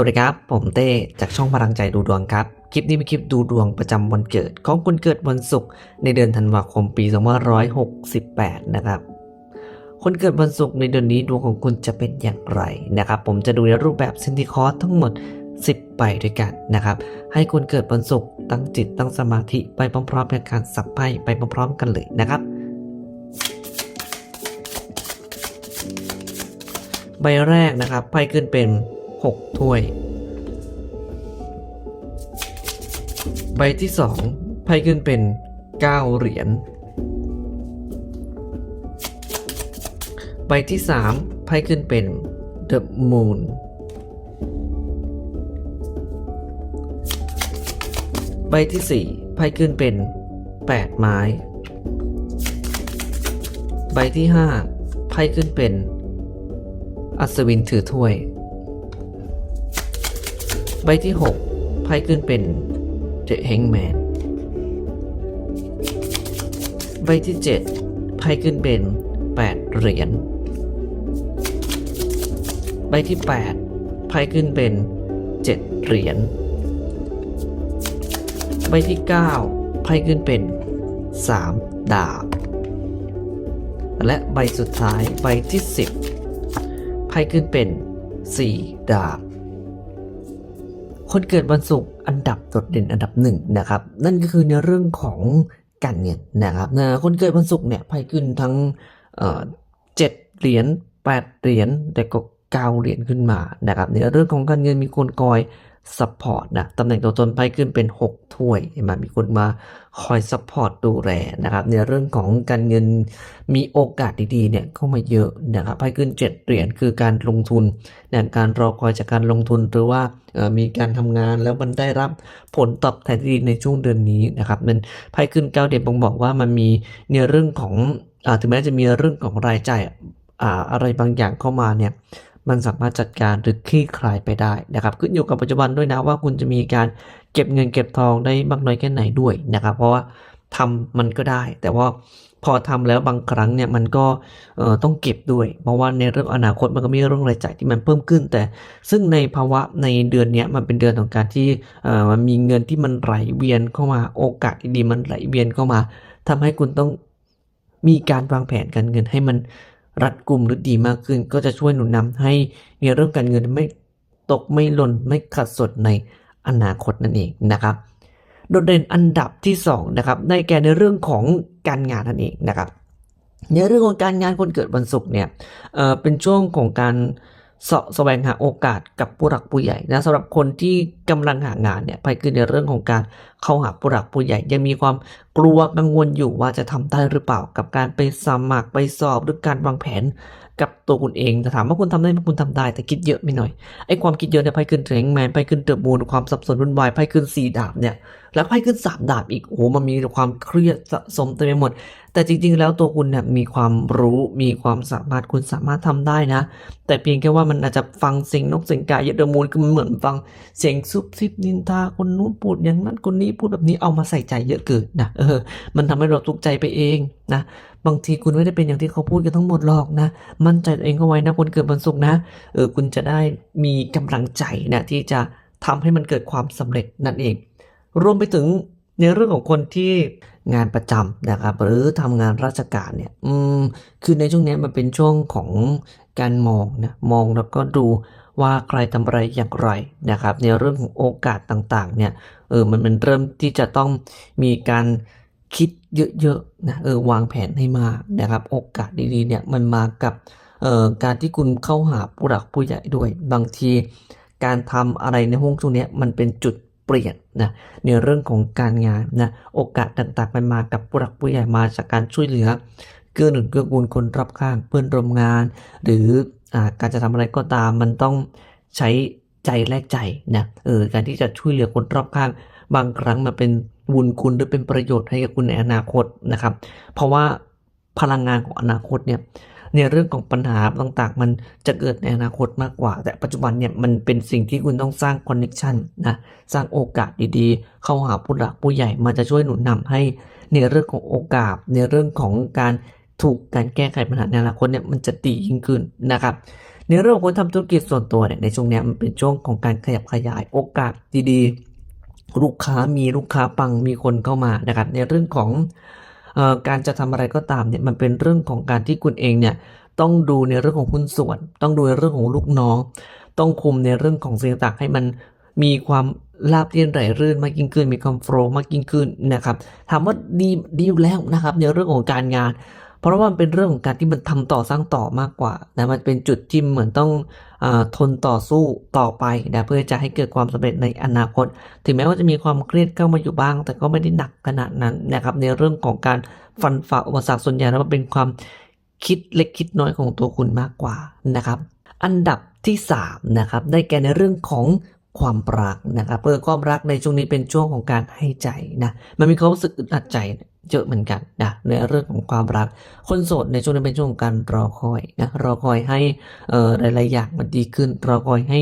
วัสดีครับ ผมเต้จากช่องพลังใจดูดวงครับ คลิปนี้เป็นคลิปดูดวงประจำวันเกิด ของคนเกิดวันศุกร์ในเดือนธันวาคมปี2568 นะครับ คนเกิดวันศุกร์ในเดือนนี้ดวงของคุณจะเป็นอย่างไรนะครับ ผมจะดูในรูปแบบเซนติคอร์สทั้งหมด 10 ใบด้วยกันนะครับ ให้คนเกิดวันศุกร์ตั้งจิตตั้งสมาธิไปพร้อมๆในการสับไพ่ไปพร้อมๆกันเลยนะครับใบแรกนะครับไพ่ขึ้นเป็น 6 ถ้วย ใบที่ 2 ไพ่ขึ้นเป็น 9 เหรียญ ใบที่ 3 ไพ่ขึ้นเป็น The Moon ใบที่ 4 ไพ่ขึ้นเป็น 8 ไม้ ใบที่ 5 ไพ่ขึ้นเป็น อัศวินถือถ้วย ใบที่ 6 ไพ่ขึ้นเป็น The Hangman ใบที่ 7 ไพ่ขึ้นเป็น 8 เหรียญใบที่ 8 ไพ่ขึ้นเป็น 7 เหรียญใบที่ 9 ไพ่ขึ้นเป็น 3 ดาบ และใบสุดท้ายใบที่ 10 ไพ่ขึ้นเป็น 4 ดาบ คนเกิดวันศุกร์อันดับโดดเด่นอันดับหนึ่งนะครับ นั่นก็คือในเรื่องของการเงินนะครับนะคนเกิดวันศุกร์เนี่ยไพ่ขึ้นทั้งเจ็ดเหรียญแปดเหรียญแต่ก็เก้าเหรียญขึ้นมานะครับในเรื่องของการเงินมีคนคอยซัพพอร์ตนะตำแหน่งตัวตนไพ่ขึ้นเป็น 6 ถ้วยเห็นไหมมีคนมาคอยซัพพอร์ตดูแลนะครับ ในเรื่องของการเงินมีโอกาสดีๆเนี่ยเข้ามาเยอะนะครับไพ่ขึ้น 7 เหรียญคือการลงทุนในการรอคอยจากการลงทุนหรือว่ามีการทำงานแล้วมันได้รับผลตอบแทนที่ดีในช่วงเดือนนี้นะครับมันไพ่ขึ้นเก้าเด่นบ่งบอกว่ามันมีในเรื่องของอถึงแม้จะมีเรื่องของรายจ่ายอาอะไรบางอย่างเข้ามาเนี่ย มันสามารถจัดการหรือคลี่คลายไปได้นะครับ ขึ้นอยู่กับปัจจุบันด้วยนะว่าคุณจะมีการเก็บเงินเก็บทองได้มากน้อยแค่ไหนด้วยนะครับ เพราะว่าทำมันก็ได้ แต่ว่าพอทำแล้วบางครั้งเนี่ยมันก็ต้องเก็บด้วย เพราะว่าในเรื่องอนาคตมันก็มีเรื่องรายจ่ายที่มันเพิ่มขึ้น แต่ซึ่งในภาวะในเดือนนี้มันเป็นเดือนของการที่มันมีเงินที่มันไหลเวียนเข้ามาโอกาสดีๆมันไหลเวียนเข้ามาทำให้คุณต้องมีการวางแผนการเงินให้มัน รัดกลุ่มหรือดีมากขึ้น ก็จะช่วยหนุนนำให้ในเรื่องการเงินไม่ตกไม่หล่นไม่ขัดสนในอนาคตนั่นเองนะครับ โดดเด่นอันดับที่2นะครับในแก่ในเรื่องของการงานนั่นเองนะครับในเรื่องของการงานคนเกิดวันศุกร์เนี่ยเเป็นช่วงของการเสาะแสวงหาโอกาสกับผู้หลักผู้ใหญ่นะสำหรับคนที่กำลังหางานเนี่ยไปคือในเรื่องของการเข้าหาผู้หลักผู้ใหญ่ ยังมีความกลัวกังวลอยู่ว่าจะทำได้หรือเปล่ากับการไปสมัครไปสอบหรือการวางแผนกับตัวคุณเองแต่ถามว่าคุณทำได้ไหมคุณทำได้ แต่คิดเยอะไม่หน่อยไอ้ความคิดเยอะเนี่ยไพ่ขึ้นแรงแมนไพ่ขึ้นเตอร์บูนความสับสนวุ่นวายไพ่ขึ้นสี่ดาบเนี่ยแล้วไพ่ขึ้นสามดาบอีกโอ้มันมีความเครียดสะสมเต็มไปหมด แต่จริง ๆ แล้วตัวคุณเนี่ยมีความรู้มีความสามารถคุณสามารถทำได้นะ แต่เพียงแค่ว่ามันอาจจะฟังเสียงนกเสียงกาเยอะเดอมูลคือมันเหมือนฟังเสียงซุบซิบนินทาคนนู้นพูดอย่างนั้นคนนี้พูดแบบนี้เอามาใส่ใจเยอะเกินนะเออ มันทำให้เราทุกข์ใจไปเองนะบางทีคุณไม่ได้เป็นอย่างที่เขาพูดกันทั้งหมดหรอกนะ มั่นใจเองเข้าไว้นะคนเกิดวันศุกร์นะเออคุณจะได้มีกำลังใจนะที่จะทำให้มันเกิดความสำเร็จนั่นเอง รวมไปถึงในเรื่องของคนที่งานประจำนะครับ หรือทำงานราชการเนี่ย อืมคือในช่วงนี้มันเป็นช่วงของการมองนะมองแล้วก็ดูว่าใครทำอะไรอย่างไรนะครับ ในเรื่องของโอกาสต่างๆ เนี่ย เออมันมันเริ่มที่จะต้องมีการคิดเยอะๆนะเออวางแผนให้มากนะครับ โอกาสดีๆเนี่ยมันมากับเอ่อการที่คุณเข้าหาผู้หลักผู้ใหญ่ด้วย บางทีการทำอะไรในห้วงช่วงเนี้ยมันเป็นจุดเปลี่ยนนะในเรื่องของการงานนะโอกาสต่างๆมันมากับผู้หลักผู้ใหญ่มาจากการช่วยเหลือเกื้อหนุนเกื้อกูลคนรอบข้างเพื่อนร่วมงาน หรืออการจะทำอะไรก็ตามมันต้องใช้ ใจแลกใจนะเออการที่จะช่วยเหลือคนรอบข้าง บางครั้งมันเป็นบุญคุณหรือเป็นประโยชน์ให้กับคุณในอนาคตนะครับ เพราะว่าพลังงานของอนาคตเนี่ยในเรื่องของปัญหาต่างๆ มันจะเกิดในอนาคตมากกว่า แต่ปัจจุบันเนี่ยมันเป็นสิ่งที่คุณต้องสร้างคอนเน t ชันนะสร้างโอกาสดีๆ เข้าหาผู้หลักผู้ใหญ่มันจะช่วยหนุนนำให้ในเรื่องของโอกาส ในเรื่องของการถูกการแก้ไขปัญหาในอนาคตเนี่ยมันจะดียิ่งขึ้นนะครับ ในเรื่องของคนทำธุรกิจส่วนตัวเนี่ยในช่วงนี้มันเป็นช่วงของการขยับขยายโอกาสดีๆ ลูกค้ามีลูกค้าปังมีคนเข้ามานะครับในเรื่องของออการจะทำอะไรก็ตามเนี่ยมันเป็นเรื่องของการที่คุณเองเนี่ยต้องดูในเรื่องของหุ้นส่วน ต้องดูในเรื่องของลูกน้อง ต้องคุมในเรื่องของสิ่งต่างให้มันมีความราบเรียนไหลรื่นมากยิ่งขึ้นมีความโฟล์มากยิ่งขึ้นนะครับถามว่าดีดีอยู่แล้วนะครับในเรื่องของการงาน เพราะว่ามันเป็นเรื่องของการที่มันทำต่อสร้างต่อมากกว่านะมันเป็นจุดที่เหมือนต้องอทนต่อสู้ต่อไปนะเพื่อจะให้เกิดความสำเร็จในอนาคต ถึงแม้ว่าจะมีความเครียดเข้ามาอยู่บ้าง แต่ก็ไม่ได้หนักขนาดนั้นนะครับในเรื่องของการฟันฝ่าอุปสรรคส่วนใหญ่แล้วมันเป็นความคิดเล็กคิดน้อยของตัวคุณมากกว่านะครับอันดับที่3นะครับได้แก่ในเรื่องของความรักนะครับเพื่อความรักในช่วงนี้เป็นช่วงของการให้ใจนะมันมีความรู้สึกอึดอัดใจ เยอะเหมือนกันนะในเรื่องของความรัก คนโสดในช่วงนี้เป็นช่วงของการรอคอยนะรอคอยให้เอ่อหลายๆอย่างมันดีขึ้น รอคอยให้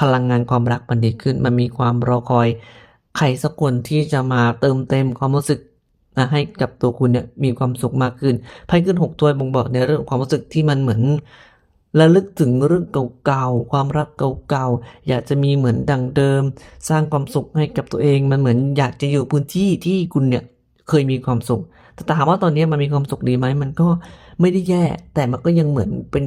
พลังงานความรักมันดีขึ้น มันมีความรอคอยใครสักคนที่จะมาเติมเต็มความรู้สึกนะให้กับตัวคุณเนี่ยมีความสุขมากขึ้นไพ่ขึ้นหกถ้วยบ่งบอกในเรื่องของความรู้สึกที่มันเหมือนระลึกถึงเรื่องเก่าๆ ความรักเก่าๆ อยากจะมีเหมือนดังเดิม สร้างความสุขให้กับตัวเอง มันเหมือนอยากจะอยู่พื้นที่ที่คุณเนี่ย เคยมีความสุข แต่ถามว่าตอนนี้มันมีความสุขดีไหม มันก็ไม่ได้แย่ แต่มันก็ยังเหมือนเป็น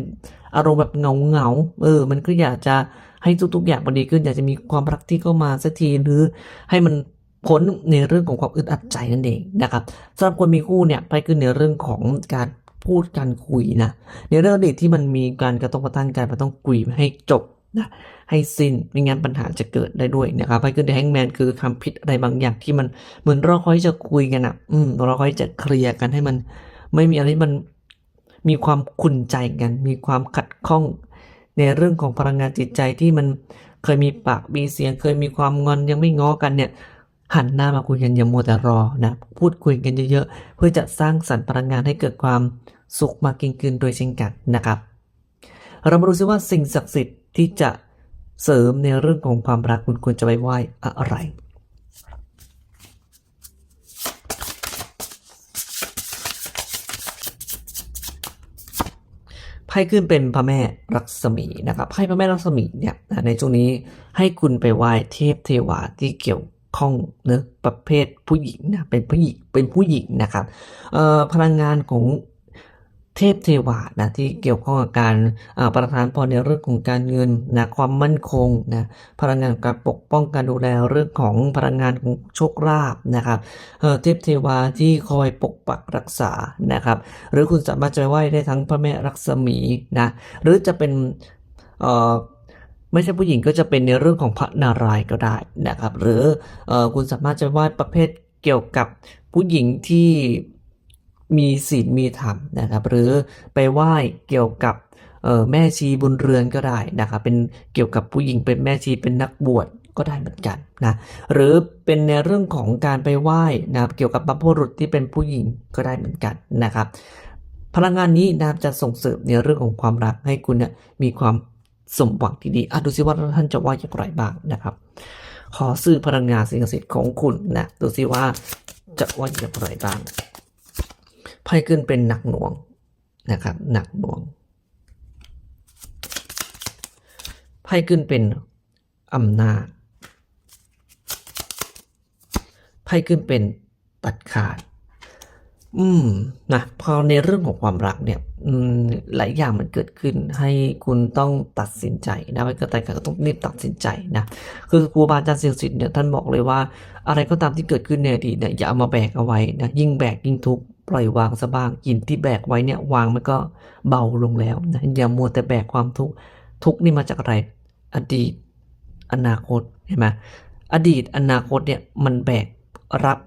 อารมณ์แบบเงาเงาเออ มันก็อยากจะให้ทุกๆอย่างมันดีขึ้น อยากจะมีความรักที่เข้ามาสักทีหรือให้มันพ้นในเรื่องของความอึดอัดใจนั่นเองนะครับสำหรับคนมีคู่เนี่ยไปคือในเรื่องของการพูดการคุยนะในเรื่องอดีตที่มันมีการกระทบกระทั่งกันมันต้องคุยให้จบ นะให้สิ้นไม่งั้นปัญหาจะเกิดได้ด้วยนะครับไพ่ขึ้นในแฮงแมนคือทำผิดอะไรบางอย่างที่มันเหมือนเรอคอยจะคุยกันอะ อืมเรอคอยจะเคลียร์กันให้มัน ไม่มีอะไรที่มันมีความขุ่นใจกัน มีความขัดข้องในเรื่องของพลังงานจิตใจที่มันเคยมีปากมีเสียง เคยมีความงอนยังไม่ง้อกันเนี่ย หันหน้ามาคุยกันอย่ามัวแต่รอนะพูดคุยกันเยอะๆเพื่อจะสร้างสรรค์พลังงานให้เกิดความสุขมากยิ่งขึ้นโดยเช่นกันนะครับ เรามาดูซิว่าสิ่งศักดิ์สิทธิ์ ที่จะเสริมในเรื่องของความรักคุณควรจะไปไหว้อะไรไพ่ขึ้นเป็นพระแม่รักษมีนะครับไพ่พระแม่รักษมีเนี่ยในช่วงนี้ให้คุณไปไหว้เทพเทวาที่เกี่ยวข้องเนื้อะประเภทผู้หญิงนะเป็นผู้หญิงเป็นผู้หญิงนะครับพลังงานของ เทพเทวานะที่เกี่ยวข้องกับการประทานพรในเรื่องของการเงินนะความมั่นคงนะพลังงานการปกป้องการดูแลเรื่องของพลังงานของโชคลาภนะครับเทพเทวาที่คอยปกปักรักษานะครับ หรือคุณสามารถจะไหว้ได้ทั้งพระแม่รักษมีนะหรือจะเป็นไม่ใช่ผู้หญิงก็จะเป็นในเรื่องของพระนารายณ์ก็ได้นะครับ หรืออคุณสามารถจะไหว้ประเภทเกี่ยวกับผู้หญิงที่ มีศีลมีธรรมนะครับ หรือไปไหว้เกี่ยวกับแม่ชีบุญเรือนก็ได้นะครับเป็นเกี่ยวกับผู้หญิงเป็นแม่ชีเป็นนักบวชก็ได้เหมือนกันนะหรือเป็นในเรื่องของการไปไหว้นะครับเกี่ยวกับบรรพบุรุษที่เป็นผู้หญิงก็ได้เหมือนกันนะครับ พลังงานนี้นะครับจะส่งเสริมในเรื่องของความรักให้คุณเนี่ยมีความสมหวังที่ดีอะดูซิว่าท่านจะว่าอย่างไรบ้างนะครับ ขอซื้อพลังงานสิ่งศักดิ์สิทธิ์ของคุณนะดูซิว่าจะว่าอย่างไรบ้าง ไพ่ขึ้นเป็นหนักหน่วงนะครับหนักหน่วงไพ่ขึ้นเป็นอำนาจไพ่ขึ้นเป็นตัดขาด อืมนะพอในเรื่องของความรักเนี่ยหลายอย่างมันเกิดขึ้น ให้คุณต้องตัดสินใจนะไม่ก็แต่ก็ต้องรีบตัดสินใจนะคือครูบาอาจารย์เสียงสิทธิ์เนี่ยท่านบอกเลยว่า อะไรก็ตามที่เกิดขึ้นในอดีตเนี่ยอย่าเอามาแบกเอาไว้นะยิ่งแบกยิ่งทุกข์ ปล่อยวางซะบ้างหินที่แบกไว้เนี่ยวางมันก็เบาลงแล้วนะอย่ามัวแต่แบกความทุกข์ทุกนี่มาจากอะไร อดีต อนาคตเห็นไหมอดีตอนาคตเนี่ยมันแบกรับ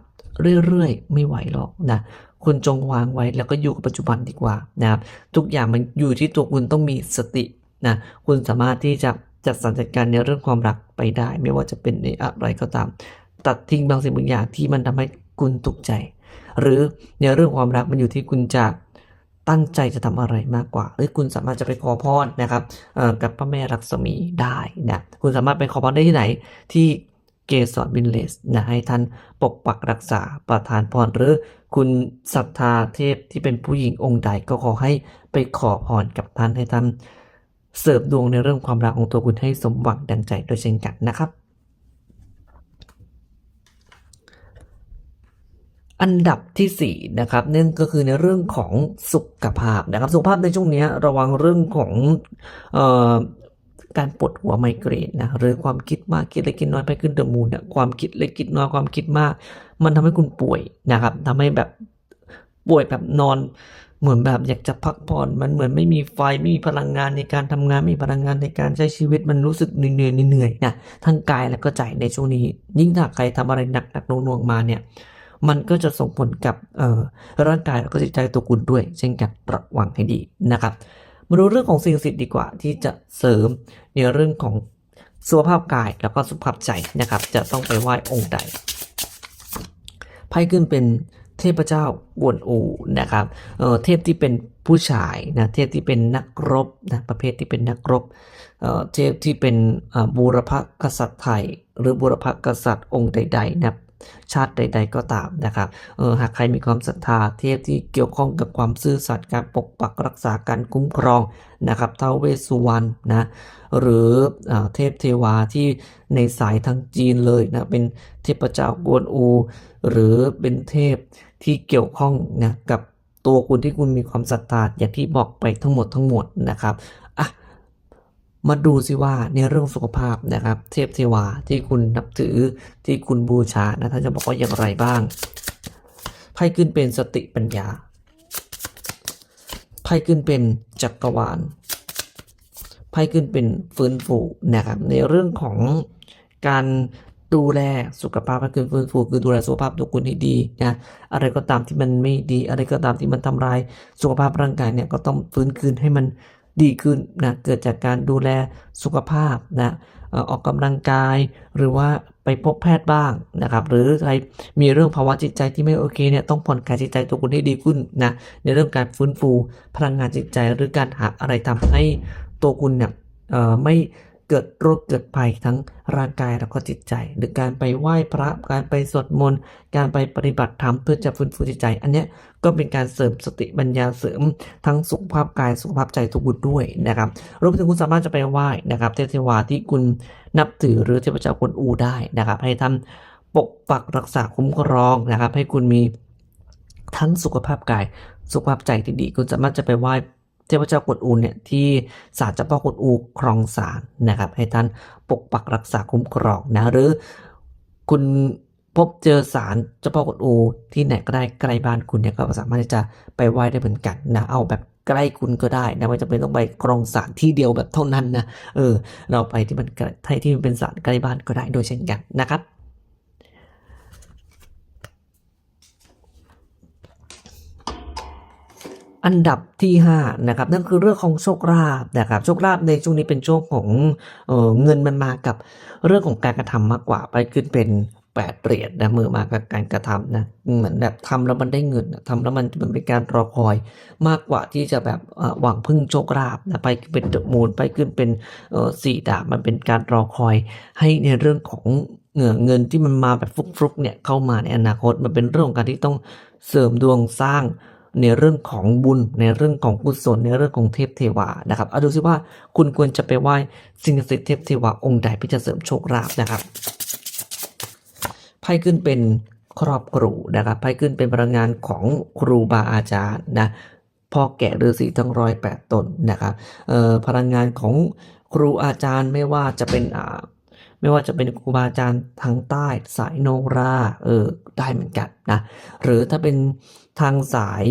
เรื่อยๆ ไม่ไหวหรอกนะคุณจงวางไว้แล้วก็อยู่กับปัจจุบันดีกว่านะครับทุกอย่างมันอยู่ที่ตัวคุณต้องมีสตินะคุณสามารถที่จะจัดสรรจัดการในเรื่องความรักไปได้ ไม่ว่าจะเป็นในอะไรก็ตาม ตัดทิ้งบางสิ่งบางอย่างที่มันทำให้คุณทุกข์ใจ หรือในเรื่องความรักมันอยู่ที่คุณจะตั้งใจจะทำอะไรมากกว่า หรือคุณสามารถจะไปขอพรนะครับกับพระแม่รักษมีได้นะคุณสามารถไปขอพรได้ที่ไหนที่เกสรวินเลสนะให้ท่านปกปักรักษาประทานพรหรือคุณศรัทธาเทพที่เป็นผู้หญิงองค์ใดก็ขอให้ไปขอพรกับท่านให้ท่านเสริมดวงในเรื่องความรักของตัวคุณให้สมหวังดังใจโดยเช่นกันนะครับ อันดับที่4นะครับนั่นก็คือในเรื่องของสุขภาพนะครับ สุขภาพในช่วงนี้ระวังเรื่องของออการปวดหัวไมเกรนนะหรือความคิดมากคิดเล็กคิดน้อยไปขึ้นเดอะมูนนะความคิดเล็กคิดน้อยความคิดมาก มันทำให้คุณป่วยนะครับทำให้แบบป่วยแบบนอน เหมือนแบบอยากจะพักผ่อนมันเหมือนไม่มีไฟไม่มีพลังงานในการทำงานไม่มีพลังงานในการใช้ชีวิตมันรู้สึกเหนื่อยๆเหนื่อยนะทั้งกายและก็ใจในช่วงนี้ ยิ่งถ้าใครทำอะไรหนักๆหน่วงๆมาเนี่ย มันก็จะส่งผลกับร่างกายแล้วก็จิตใจตัวคุณด้วย เช่นกันระวังให้ดีนะครับ มาดูเรื่องของสิ่งศักดิ์สิทธิ์ดีกว่า ที่จะเสริมในเรื่องของสุขภาพกายแล้วก็สุขภาพใจนะครับ จะต้องไปไหว้องค์ใดไพ่ขึ้นเป็นเทพเจ้ากวนอูนะครับเเทพที่เป็นผู้ชายนะเทพที่เป็นนักรบนะประเภทที่เป็นนักรบเเทพที่เป็นบูรพกษัตริย์ไทย หรือบูรพกษัตริย์องค์ใดๆนะ ชาติใด ๆ ก็ตามนะครับเออหากใครมีความศรัทธาเทพที่เกี่ยวข้องกับความซื่อสัตย์การปกปักรักษาการคุ้มครองนะครับท้าวเวสสุวรรณนะหรืออเทพเทวาที่ในสายทางจีนเลยนะเป็นเทพเจ้ากวนอู หรือเป็นเทพที่เกี่ยวข้องนะกับตัวคุณที่คุณมีความศรัทธาอย่างที่บอกไปทั้งหมดทั้งหมดนะครับ มาดูสิว่าในเรื่องสุขภาพนะครับ เทพเทวาที่คุณนับถือที่คุณบูชานะท่านจะบอกว่าอย่างไรบ้างไพ่ขึ้นเป็นสติปัญญาไพ่ขึ้นเป็นจักรวาลไพ่ขึ้นเป็นฟื้นฟูนะครับในเรื่องของการดูแลสุขภาพก็คือฟื้นฟูคือดูแลสุขภาพตัวคุณให้ดีนะอะไรก็ตามที่มันไม่ดี อะไรก็ตามที่มันทำลายสุขภาพร่างกายเนี่ยก็ต้องฟื้นคืนให้มัน ดีขึ้นนะเกิดจากการดูแลสุขภาพนะออกกกำลังกายหรือว่าไปพบแพทย์บ้างนะครับหรือใครมีเรื่องภาวะจิตใจที่ไม่โอเคเนี่ยต้องผ่อนคลายจิตใจตัวคุณให้ดีขึ้นนะในเรื่องการฟื้นฟูพลังงานจิตใจหรือการหาอะไรทำให้ตัวคุณเนี่ยไม่ เกิดโรคเกิดภัยทั้งร่างกายแล้วก็จิตใจ หรือการไปไหว้พระการไปสวดมนต์การไปปฏิบัติธรรมเพื่อจะฟื้นฟูจิตใจ อันเนี้ยก็เป็นการเสริมสติปัญญาเสริมทั้งสุขภาพกายสุขภาพใจทุกบุตรด้วยนะครับรวมถึงคุณสามารถจะไปไหว้นะครับเทพเทวาที่คุณนับถือหรือเทพเจ้ากวนอูได้นะครับ ให้ท่านปกปักรักษาคุ้มครองนะครับ ให้คุณมีทั้งสุขภาพกายสุขภาพใจที่ดี คุณสามารถจะไปไหว้ ทพเจ้ากวนอูเนี่ยที่ศาลเจ้าพ่อกวนอูครองศาลนะครับ ให้ท่านปกปักรักษาคุ้มครองนะหรือคุณพบเจอสารเจ้าพ่อกวนอูที่ไหนก็ได้ใกล้บ้านคุณเนี่ยก็สามารถที่จะไปไหว้ได้เหมือนกันนะเอาแบบใกล้คุณก็ได้นะไม่จำเป็นต้องไปกรองสารที่เดียวแบบเท่านั้นนะเออเราไปที่มันใกล้ที่มันเป็นสารใกล้บ้านก็ได้โดยเช่นกันนะครับ อันดับที่5นะครับนั่นคือเรื่องของโชคลาภนะครับโชคลาภในช่วงนี้เป็นช่วงของเออเงินมันมากับเรื่องของการกระทำมากกว่าไปขึ้นเป็นแปดเหรียญนะมือมากับการกระทำนะเหมือนแบบทำแล้วมันได้เงินทำแล้วมันเหมันเป็นการรอคอยมากกว่าที่จะแบบหวังพึ่งโชคลาภนะไปเป็นเดมูลไปขึ้นเป็นสี่ดาบมันเป็นการรอคอยให้ในเรื่องของเงินเงินที่มันมาแบบฟลุกๆเนี่ยเข้ามาในอนาคตมันเป็นเรื่องของการที่ต้องเสริมดวงสร้าง ในเรื่องของบุญ ในเรื่องของกุศลในเรื่องของเทพเทวานะครับเอาดูซิว่าคุณควรจะไปไหว้สิ่งศักดิ์สิทธิ์เทพเทวาองค์ใดเพื่อจะเสริมโชคลาภนะครับไพ่ขึ้นเป็นครอบครูนะครับไพ่ขึ้นเป็นพลังงานของครูบาอาจารย์นะพ่อแก่ฤาษีทั้งร้อยแปดตนนะครับพลังงานของครูอาจารย์ไม่ว่าจะเป็นอ่า ไม่ว่าจะเป็นครูบาอาจารย์ทางใต้สายโนราเออได้เหมือนกันนะหรือถ้าเป็นทางสาย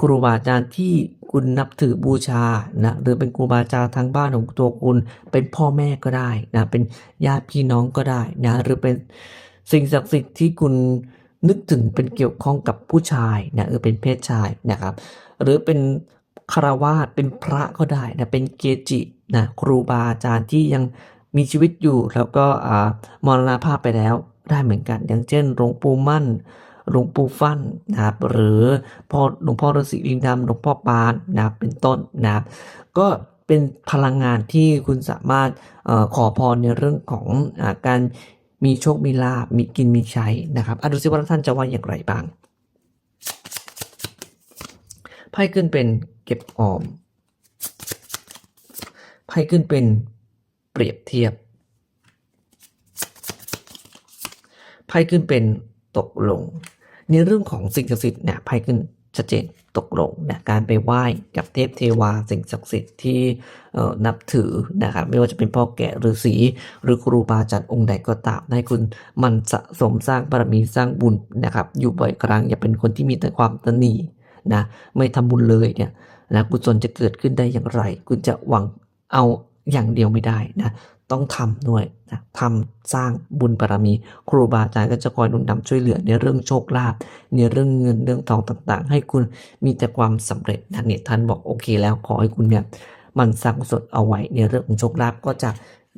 ครูบาอาจารย์ที่คุณนับถือบูชานะหรือเป็นครูบาอาจารย์ทางบ้านของตัวคุณเป็นพ่อแม่ก็ได้นะเป็นญาติพี่น้องก็ได้นะหรือเป็นสิ่งศักดิ์สิทธิ์ที่คุณนึกถึงเป็นเกี่ยวข้องกับผู้ชายนะเออเป็นเพศชายนะครับ หรือเป็นคารวาสเป็นพระก็ได้นะเป็นเกจินะครูบาอาจารย์ที่ยัง มีชีวิตอยู่แล้วก็มรณภาพไปแล้วได้เหมือนกัน อย่างเช่นหลวงปู่มั่นหลวงปู่ฟั่นนะครับหรือพ่อหลวงพ่อฤาษีลิงดำหลวงพ่อปานนะครับเป็นต้นนะครับก็เป็นพลังงานที่คุณสามารถอขอพรในเรื่องของอการมีโชค มีลาบมีกินมีใช้นะครับอดูซิว่าท่านจะว่าอย่างไรบ้างไพ่ขึ้นเป็นเก็บออมไพ่ขึ้นเป็น เปรียบเทียบ ไพ่ขึ้นเป็นตกลง ในเรื่องของสิ่งศักดิ์สิทธิ์เนี่ยไพ่ขึ้นชัดเจนตกลงนะการไปไหว้กับเทพเทวาสิ่งศักดิ์สิทธิ์ที่นับถือนะครับไม่ว่าจะเป็นพ่อแก่ฤาษีหรือครูบาอาจารย์องค์ใดก็ตามให้คุณมันสะสมสร้างบารมีสร้างบุญนะครับอยู่บ่อยครั้งอย่าเป็นคนที่มีแต่ความตนีนะไม่ทำบุญเลยเนี่ยนะกุศลจะเกิดขึ้นได้อย่างไร คุณจะหวังเอา อย่างเดียวไม่ได้นะต้องทำด้วยนะทำสร้างบุญบารมี ครูบาอาจารย์ก็จะคอยนุนนำช่วยเหลือในเรื่องโชคลาภในเรื่องเงินเรื่องทองต่างๆ ให้คุณมีแต่ความสำเร็จนะเนี่ยท่านบอกโอเคแล้วขอให้คุณเนี่ยมันสร้างกุศลเอาไว้ในเรื่องของโชคลาภก็จะ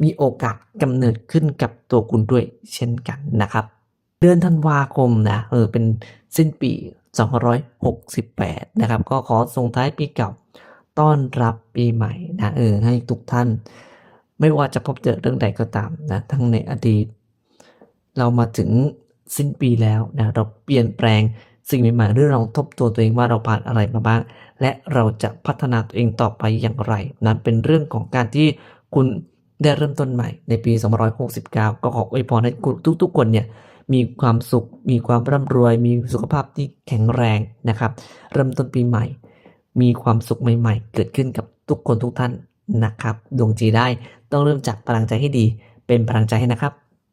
มีโอกาสกำเนิดขึ้นกับตัวคุณด้วยเช่นกันนะครับ เดือนธันวาคมนะเออเป็นสิ้นปี 2568 นะครับ ก็ขอส่งท้ายปีเก่า ต้อนรับปีใหม่นะเออให้ทุกท่าน ไม่ว่าจะพบเจอเรื่องใดก็ตามนะทั้งในอดีต เรามาถึงสิ้นปีแล้วนะเราเปลี่ยนแปลงสิ่งใหม่ๆหรือเราทบทวนตัวเองว่าเราผ่านอะไรมาบ้าง และเราจะพัฒนาตัวเองต่อไปอย่างไร นั้นเป็นเรื่องของการที่คุณได้เริ่มต้นใหม่ในปี 269 ก็ขออวยพรให้คุณทุกๆ คนเนี่ยมีความสุข มีความร่ำรวย มีสุขภาพที่แข็งแรงนะครับ เริ่มต้นปีใหม่ มีความสุขใหม่ๆ เกิดขึ้นกับทุกคนทุกท่านนะครับ ดวงจีได้ต้องเริ่มจากพลังใจให้ดี เป็นพลังใจให้นะครับ